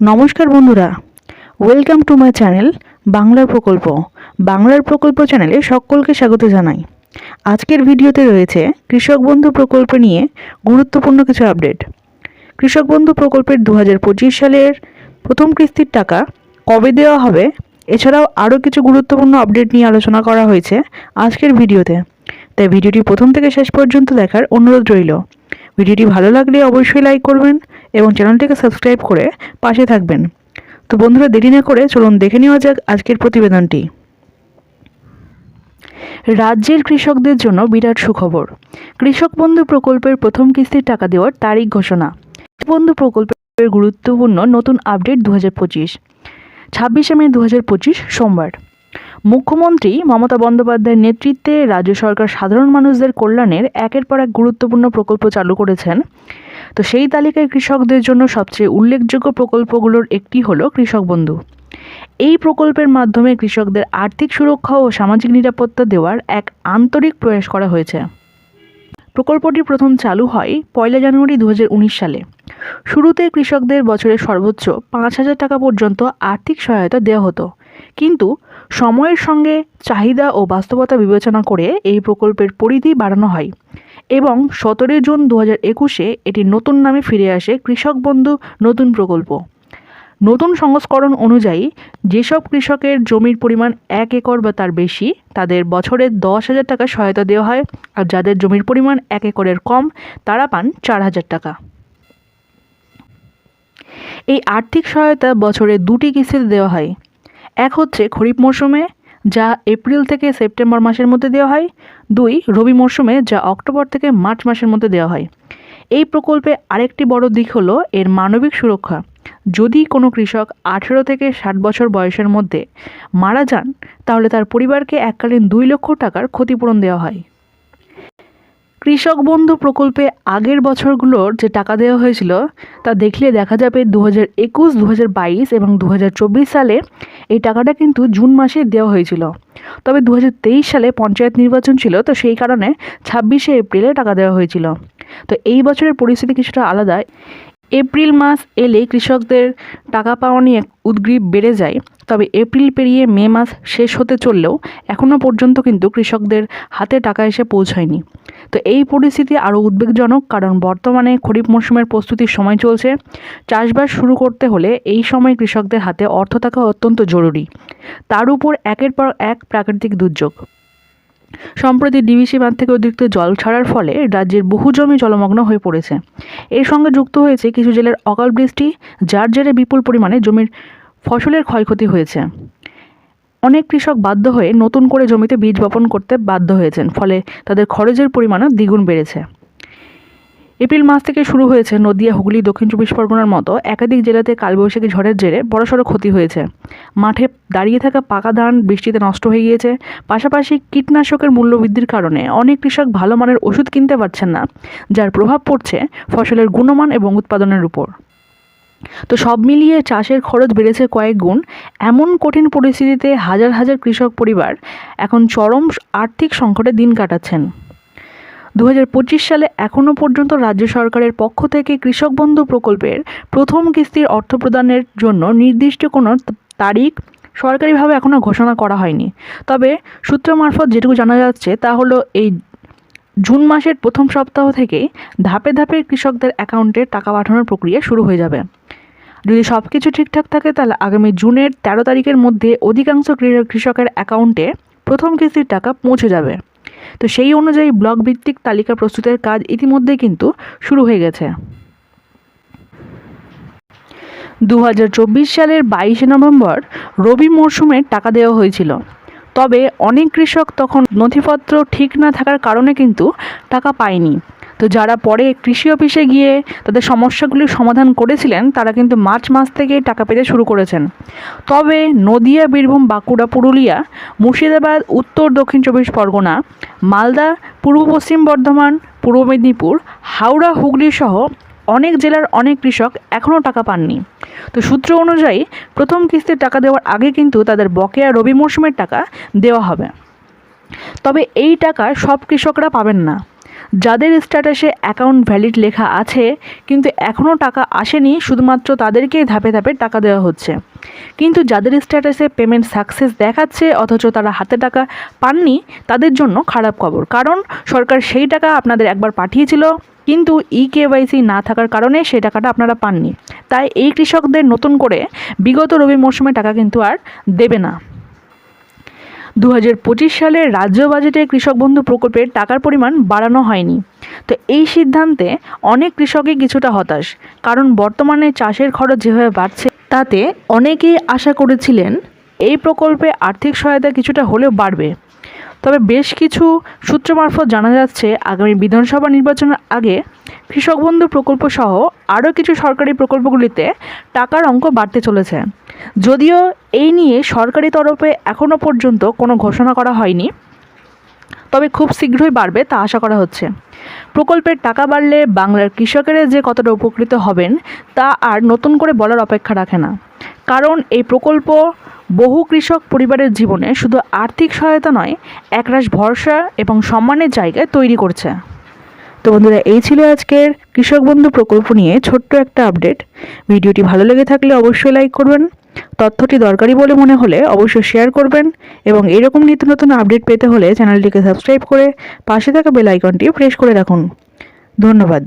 নমস্কার বন্ধুরা। Welcome to my channel বাংলার প্রকল্প। বাংলার প্রকল্প চ্যানেলে সকলকে স্বাগত জানাই। আজকের ভিডিওতে রয়েছে কৃষক বন্ধু প্রকল্প নিয়ে গুরুত্বপূর্ণ কিছু আপডেট কৃষক বন্ধু প্রকল্পের দু হাজার পঁচিশ সালের প্রথম কিস্তির টাকা কবে দেওয়া হবে? এছাড়াও আরও কিছু গুরুত্বপূর্ণ আপডেট নিয়ে আলোচনা করা হয়েছে আজকের ভিডিওতে। তাই ভিডিওটি প্রথম থেকে শেষ পর্যন্ত দেখার অনুরোধ রইল। ভিডিওটি ভালো লাগলে অবশ্যই লাইক করবেন এবং চ্যানেলটিকে সাবস্ক্রাইব করে পাশে থাকবেন। তো বন্ধুরা, দেরি না করে চলুন দেখে নেওয়া যাক আজকের প্রতিবেদনটি। রাজ্যের কৃষকদের জন্য বিরাট সুখবর। কৃষক বন্ধু প্রকল্পের প্রথম কিস্তির টাকা দেওয়ার তারিখ ঘোষণা। বন্ধু প্রকল্পের গুরুত্বপূর্ণ নতুন আপডেট দু হাজার পঁচিশ। ছাব্বিশে মে দু হাজার পঁচিশ সোমবার। মুখ্যমন্ত্রী মমতা বন্দ্যোপাধ্যায়ের নেতৃত্বে রাজ্য সরকার সাধারণ মানুষদের কল্যাণের একের পর এক গুরুত্বপূর্ণ প্রকল্প চালু করেছেন। তো সেই তালিকায় কৃষকদের জন্য সবচেয়ে উল্লেখযোগ্য প্রকল্পগুলোর একটি হলো কৃষক বন্ধু। এই প্রকল্পের মাধ্যমে কৃষকদের আর্থিক সুরক্ষা ও সামাজিক নিরাপত্তা দেওয়ার এক আন্তরিক প্রয়াস করা হয়েছে। প্রকল্পটি প্রথম চালু হয় পয়লা জানুয়ারি দু হাজার উনিশ সালে। শুরুতে কৃষকদের বছরে সর্বোচ্চ পাঁচ হাজার টাকা পর্যন্ত আর্থিক সহায়তা দেওয়া হতো। কিন্তু সময়ের সঙ্গে চাহিদা ও বাস্তবতা বিবেচনা করে এই প্রকল্পের পরিধি বাড়ানো হয় এবং সতেরোই জুন দু হাজার একুশে এটি নতুন নামে ফিরে আসে কৃষক বন্ধু নতুন প্রকল্প। নতুন সংস্করণ অনুযায়ী যেসব কৃষকের জমির পরিমাণ এক একর বা তার বেশি, তাদের বছরে দশ হাজার টাকা সহায়তা দেওয়া হয় আর যাদের জমির পরিমাণ এক একরের কম, তারা পান চার হাজার টাকা। এই আর্থিক সহায়তা বছরে দুটি কিস্তিতে দেওয়া হয়। এক হচ্ছে খরিফ মরশুমে, যা এপ্রিল থেকে সেপ্টেম্বর মাসের মধ্যে দেওয়া হয়। দুই, রবি মরশুমে, যা অক্টোবর থেকে মার্চ মাসের মধ্যে দেওয়া হয়। এই প্রকল্পে আরেকটি বড় দিক হলো এর মানবিক সুরক্ষা। যদি কোনো কৃষক আঠেরো থেকে ষাট বছর বয়সের মধ্যে মারা যান, তাহলে তার পরিবারকে এককালীন দুই লক্ষ টাকার ক্ষতিপূরণ দেওয়া হয়। কৃষক বন্ধু প্রকল্পে আগের বছরগুলোর যে টাকা দেওয়া হয়েছিল, তা দেখলে দেখা যাবে দু হাজার একুশ দু হাজার বাইশ এবং দু হাজার চব্বিশ সালে এই টাকাটা কিন্তু জুন মাসে দেওয়া হয়েছিল। তবে দু হাজার তেইশ সালে পঞ্চায়েত নির্বাচন ছিল, তো সেই কারণে ছাব্বিশে এপ্রিলে টাকা দেওয়া হয়েছিল। তো এই বছরের পরিস্থিতি কিছুটা আলাদা। এপ্রিল মাস এলে কৃষকদের টাকা পাওয়া নিয়ে উদ্গ্রীব বেড়ে যায়, তবে এপ্রিল পেরিয়ে মে মাস শেষ হতে চললেও এখনও পর্যন্ত কিন্তু কৃষকদের হাতে টাকা এসে পৌঁছায়নি। তো এই পরিস্থিতি আরও উদ্বেগজনক, কারণ বর্তমানে খরিফ মরশুমের প্রস্তুতির সময় চলছে। চাষবাস শুরু করতে হলে এই সময় কৃষকদের হাতে অর্থ থাকা অত্যন্ত জরুরি। তার উপর একের পর এক প্রাকৃতিক দুর্যোগ। সম্প্রতি ডিবিসি বাঁধ থেকে অতিরিক্ত জল ছাড়ার ফলে রাজ্যের বহু জমি জলমগ্ন হয়ে পড়েছে। এর সঙ্গে যুক্ত হয়েছে কিছু জেলার অকাল বৃষ্টি, যার জেরে বিপুল পরিমাণে জমির ফসলের ক্ষয়ক্ষতি হয়েছে। অনেক কৃষক বাধ্য হয়ে নতুন করে জমিতে বীজ বপন করতে বাধ্য হয়েছেন, ফলে তাদের খরচের পরিমাণও দ্বিগুণ বেড়েছে। এপ্রিল মাস থেকে শুরু হয়েছে নদিয়া, হুগলি, দক্ষিণ চব্বিশ পরগনার মতো একাধিক জেলাতে কালবৈশাখী ঝড়ের জেরে বড়সড় ক্ষতি হয়েছে। মাঠে দাঁড়িয়ে থাকা পাকা ধান বৃষ্টিতে নষ্ট হয়ে গিয়েছে। পাশাপাশি কীটনাশকের মূল্য বৃদ্ধির কারণে অনেক কৃষক ভালো মানের ওষুধ কিনতে পারছেন না, যার প্রভাব পড়ছে ফসলের গুণমান এবং উৎপাদনের উপর। তো সব মিলিয়ে চাষের খরচ বেড়েছে কয়েক গুণ। এমন কঠিন পরিস্থিতিতে হাজার হাজার কৃষক পরিবার এখন চরম আর্থিক সংকটে দিন কাটাচ্ছেন। দু হাজার পঁচিশ সালে এখনও পর্যন্ত রাজ্য সরকারের পক্ষ থেকে কৃষক বন্ধু প্রকল্পের প্রথম কিস্তির অর্থ প্রদানের জন্য নির্দিষ্ট কোনো তারিখ সরকারিভাবে এখনও ঘোষণা করা হয়নি। তবে সূত্র মারফত যেটুকু জানা যাচ্ছে তা হলো এই জুন মাসের প্রথম সপ্তাহ থেকেই ধাপে ধাপে কৃষকদের অ্যাকাউন্টে টাকা পাঠানোর প্রক্রিয়া শুরু হয়ে যাবে। যদি সব কিছু ঠিকঠাক থাকে, তাহলে আগামী জুনের তেরো তারিখের মধ্যে অধিকাংশ কৃষকের অ্যাকাউন্টে প্রথম কিস্তির টাকা পৌঁছে যাবে। তো সেই অনুযায়ী ব্লক ভিত্তিক তালিকা প্রস্তুতের কাজ ইতিমধ্যে কিন্তু শুরু হয়ে গেছে। দু হাজার চব্বিশ সালের বাইশে নভেম্বর রবি মরশুমে টাকা দেওয়া হয়েছিল। তবে অনেক কৃষক তখন নথিপত্র ঠিক না থাকার কারণে কিন্তু টাকা পায়নি। তো যারা পরে কৃষি অফিসে গিয়ে তাদের সমস্যাগুলির সমাধান করেছিলেন, তারা কিন্তু মার্চ মাস থেকে টাকা পেতে শুরু করেছেন। তবে নদিয়া, বীরভূম, বাঁকুড়া, পুরুলিয়া, মুর্শিদাবাদ, উত্তর, দক্ষিণ চব্বিশ পরগনা, মালদা, পূর্ব পশ্চিম বর্ধমান, পূর্ব মেদিনীপুর, হাওড়া, হুগলি সহ অনেক জেলার অনেক কৃষক এখনও টাকা পাননি। তো সূত্র অনুযায়ী প্রথম কিস্তির টাকা দেওয়ার আগে কিন্তু তাদের বকেয়া রবি মরশুমের টাকা দেওয়া হবে। তবে এই টাকা সব কৃষকরা পাবেন না। যাদের স্ট্যাটাসে অ্যাকাউন্ট ভ্যালিড লেখা আছে, কিন্তু এখনও টাকা আসেনি, শুধুমাত্র তাদেরকেই ধাপে ধাপে টাকা দেওয়া হচ্ছে। কিন্তু যাদের স্ট্যাটাসে পেমেন্ট সাকসেস দেখাচ্ছে, অথচ তারা হাতে টাকা পাননি, তাদের জন্য খারাপ খবর। কারণ সরকার সেই টাকা আপনাদের একবার পাঠিয়েছিল কিন্তু ই কেওয়াইসি না থাকার কারণে সেই টাকাটা আপনারা পাননি। তাই এই কৃষকদের নতুন করে বিগত রবি মরশুমে টাকা কিন্তু আর দেবে না। দু হাজার পঁচিশ সালে রাজ্য বাজেটে কৃষক বন্ধু প্রকল্পের টাকার পরিমাণ বাড়ানো হয়নি। তো এই সিদ্ধান্তে অনেক কৃষকই কিছুটা হতাশ, কারণ বর্তমানে চাষের খরচ যেভাবে বাড়ছে, তাতে অনেকেই আশা করেছিলেন এই প্রকল্পে আর্থিক সহায়তা কিছুটা হলেও বাড়বে। তবে বেশ কিছু সূত্র মারফত জানা যাচ্ছে, আগামী বিধানসভা নির্বাচনের আগে কৃষক বন্ধু প্রকল্প সহ আরও কিছু সরকারি প্রকল্পগুলিতে টাকার অঙ্ক বাড়তে চলেছে। যদিও এই নিয়ে সরকারি তরফে এখনও পর্যন্ত কোনো ঘোষণা করা হয়নি, তবে খুব শীঘ্রই বাড়বে তা আশা করা হচ্ছে। প্রকল্পের টাকা বাড়লে বাংলার কৃষকেরা যে কতটা উপকৃত হবেন তা আর নতুন করে বলার অপেক্ষা রাখে না। কারণ এই প্রকল্প বহু কৃষক পরিবারের জীবনে শুধু আর্থিক সহায়তা নয়, একরাশ ভরসা এবং সম্মানের জায়গায় তৈরি করছে। তো বন্ধুরা, এই ছিল আজকের কৃষক বন্ধু প্রকল্প নিয়ে ছোট্ট একটা আপডেট। ভিডিওটি ভালো লেগে থাকলে অবশ্যই লাইক করবেন। তথ্যটি দরকারি বলে মনে হলে অবশ্যই শেয়ার করবেন এবং এরকম নিত্য নতুন আপডেট পেতে হলে চ্যানেলটিকে সাবস্ক্রাইব করে পাশে থাকা বেল আইকনটি প্রেস করে রাখুন। ধন্যবাদ।